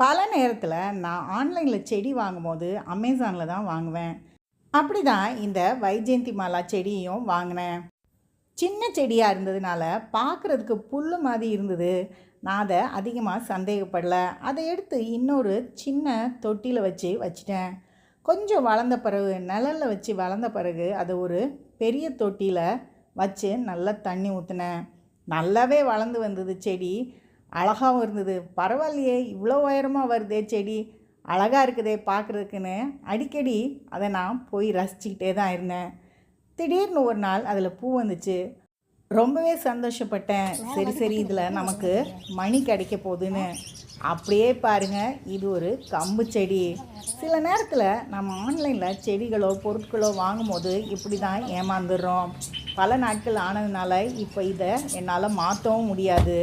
பல நேரத்தில் நான் ஆன்லைனில் செடி வாங்கும்போது அமேசானில் தான் வாங்குவேன். அப்படி தான் இந்த வைஜெயந்தி மாலா செடியும் வாங்கினேன். சின்ன செடியாக இருந்ததுனால பார்க்குறதுக்கு புல் மாதிரி இருந்தது. நான் அதை அதிகமாக சந்தேகப்படல. அதை எடுத்து இன்னொரு சின்ன தொட்டியில் வச்சு வச்சிட்டேன். கொஞ்சம் வளர்ந்த பிறகு நிழலில் வச்சு வளர்ந்த பிறகு அதை ஒரு பெரிய தொட்டியில் வச்சு நல்லா தண்ணி ஊற்றினேன் நல்லாவே வளர்ந்து வந்தது செடி. அழகாகவும் இருந்தது. பரவாயில்லையே இவ்வளோ உயரமாக வருதே செடி. அழகாக இருக்குதே பார்க்குறதுக்குன்னு அடிக்கடி அதை நான் போய் ரசிச்சுக்கிட்டே தான் இருந்தேன். திடீர்னு ஒரு நாள் அதில் பூ வந்துச்சு. ரொம்பவே சந்தோஷப்பட்டேன். சரி சரி இதில் நமக்கு மணி கிடைக்க போகுதுன்னு. அப்படியே பாருங்க இது ஒரு கம்பு செடி. சில நேரத்தில் நம்ம ஆன்லைனில் செடிகளோ பொருட்களோ வாங்கும்போது இப்படி தான் ஏமாந்துடுறோம். பல நாட்கள் ஆனதுனால இப்போ இதை என்னால் மாற்றவும் முடியாது.